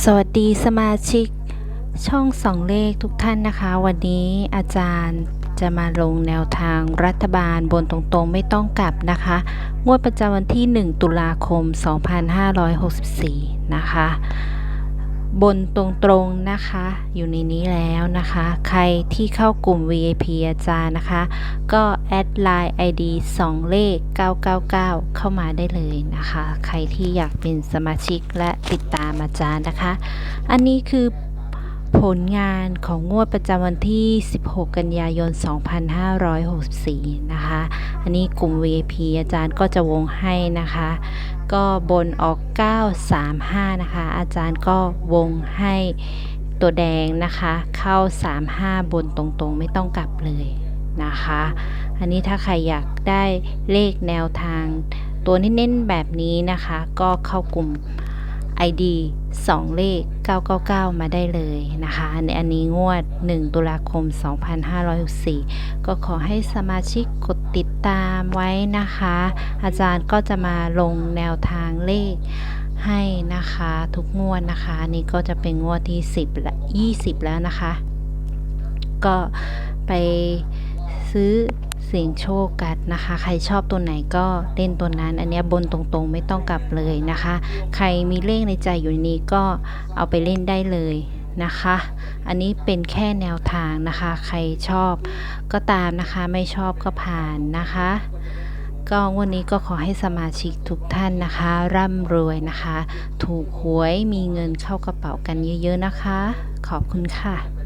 สวัสดีสมาชิกช่องสองเลขทุกท่านนะคะ วันนี้อาจารย์จะมาลงแนวทางรัฐบาลบนตรงๆไม่ต้องกลับนะคะ งวดประจำวันที่ 1 ตุลาคม 2564 นะคะ บนตรงๆนะคะ อยู่ในนี้แล้วนะคะ ใครที่เข้ากลุ่ม VIP อาจารย์นะคะ ก็แอดไลน์ ID 2 เลข 999 เข้ามาได้เลยนะคะ ใครที่อยากเป็นสมาชิกและติดตามอาจารย์นะคะ อันนี้คือผลงานของงวดประจำวันที่ 16 กันยายน 2564 นะคะ อันนี้กลุ่ม VIP อาจารย์ก็จะวงให้นะคะ ก็บนออก 935 นะคะ อาจารย์ก็วงให้ตัวแดงนะคะ เข้า 35 บนตรงๆ ไม่ต้องกลับเลยนะคะ อันนี้ถ้าใครอยากได้เลขแนวทางตัวเน้นๆแบบนี้นะคะ ก็เข้ากลุ่ม ID 2 เลข 999 มาได้เลยนะคะในอันนี้งวด 1 ตุลาคม 2564 ก็ขอให้สมาชิกกดติดตามไว้นะคะ อาจารย์ก็จะมาลงแนวทางเลขให้นะคะทุกงวดนะคะนนี้ก็จะเป็นงวดที่ 10 และ 20 แล้วนะคะ ก็ไปซื้อ เสียงโชคกันนะคะ ใครชอบตัวไหนก็เล่นตัวนั้น อันนี้บนตรงๆไม่ต้องกลับเลยนะคะ ใครมีเลขในใจอยู่นี้ก็เอาไปเล่นได้เลยนะคะ อันนี้เป็นแค่แนวทางนะคะ ใครชอบก็ตามนะคะ ไม่ชอบก็ผ่านนะคะ ก็วันนี้ก็ขอให้สมาชิกทุกท่านนะคะ ร่ำรวยนะคะ ถูกหวยมีเงินเข้ากระเป๋ากันเยอะๆนะคะ ขอบคุณค่ะ